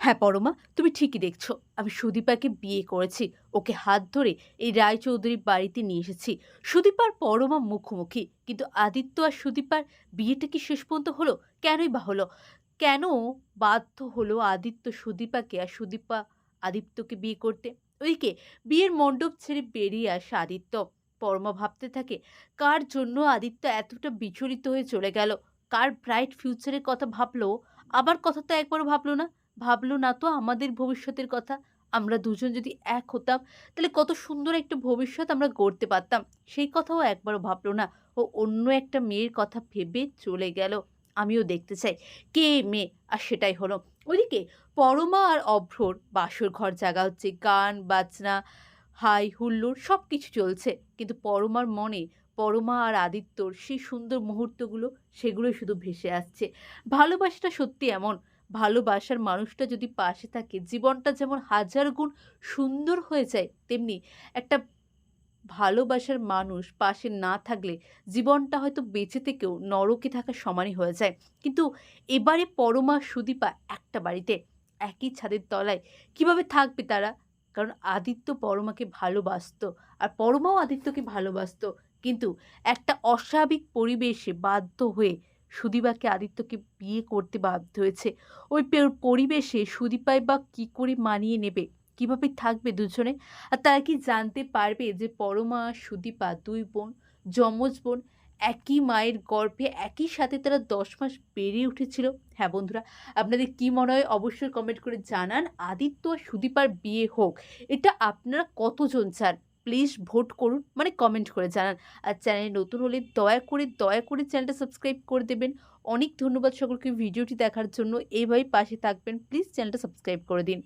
হ্যাঁ পরমা, তুমি ঠিকই দেখছ। আমি সুদীপাকে বিয়ে করেছি। ওকে হাত ধরে এই রায়চৌধুরীর বাড়িতে নিয়ে এসেছি। সুদীপার পরমা মুখোমুখি। কিন্তু আদিত্য আর সুদীপার বিয়েটা কি শেষ পর্যন্ত হলো? কেনই বা হলো? কেন বাধ্য হলো আদিত্য সুদীপাকে আর সুদীপা আদিত্যকে বিয়ে করতে? ওইকে বিয়ের মণ্ডপ ছেড়ে বেরিয়ে আসে আদিত্য। পরমা ভাবতে থাকে, কার জন্য আদিত্য এতটা বিচলিত হয়ে চলে গেল? কার ব্রাইট ফিউচারের কথা ভাবলো? আবার কথা তো একবারও ভাবলো না। ভাবলো, না তো, আমাদের ভবিষ্যতের কথা। আমরা দুজন যদি এক হতাম, তাহলে কত সুন্দর একটা ভবিষ্যৎ আমরা গড়তে পারতাম। সেই কথাও একবারও ভাবলো না ও অন্য একটা মেয়ের কথা ভেবে চলে গেল। আমিও দেখতে চাই কে মেয়ে, আর সেটাই হলো। ওইদিকে পরমা আর অভ্রর বাসর ঘর জাগা হচ্ছে, গান, বাজনা, হাই হুল্লোড় সব কিছু চলছে। কিন্তু পরমার মনে, পরমা আর আদিত্যর সেই সুন্দর মুহূর্তগুলো, সেগুলোই শুধু ভেসে আসছে। ভালোবাসাটা সত্যি এমন ভালোবাসার মানুষটা যদি পাশে থাকে, জীবনটা যেমন হাজার গুণ সুন্দর হয়ে যায়, তেমনি একটা ভালোবাসার মানুষ পাশে না থাকলে জীবনটা হয়তো বেঁচে থেকেও নরকে থাকা সমানই হয়ে যায়। কিন্তু এবারে পরমা সুদীপা একটা বাড়িতে একই ছাদের তলায় কীভাবে থাকবে তারা? কারণ আদিত্য পরমাকে ভালোবাসত আর পরমাও আদিত্যকে ভালোবাসতো। কিন্তু একটা অস্বাভাবিক পরিবেশে বাধ্য হয়ে সুদীপাকে আদিত্যকে বিয়ে করতে বাধ্য হয়েছে। ওই পরিবেশে সুদীপাই বা কী করে মানিয়ে নেবে? কীভাবে থাকবে দুজনে? আর তারা কি জানতে পারবে যে পরমা, সুদীপা দুই বোন, যমজ বোন একই মায়ের গর্ভে একই সাথে তারা দশ মাস বেড়ে উঠেছিল? হ্যাঁ বন্ধুরা, আপনাদের কি মনে হয় অবশ্যই কমেন্ট করে জানান। আদিত্য আর সুদীপার বিয়ে হোক, এটা আপনারা কতজন চান? প্লিজ ভোট করুন মানে কমেন্ট করে জানান। আর চ্যানেলে নতুন হলে দয়া করে দয়া করে চ্যানেলটা সাবস্ক্রাইব করে দেবেন। অনেক ধন্যবাদ সকলকে ভিডিওটি দেখার জন্য। এইভাবেই পাশে থাকবেন। প্লিজ চ্যানেলটা সাবস্ক্রাইব করে দিন।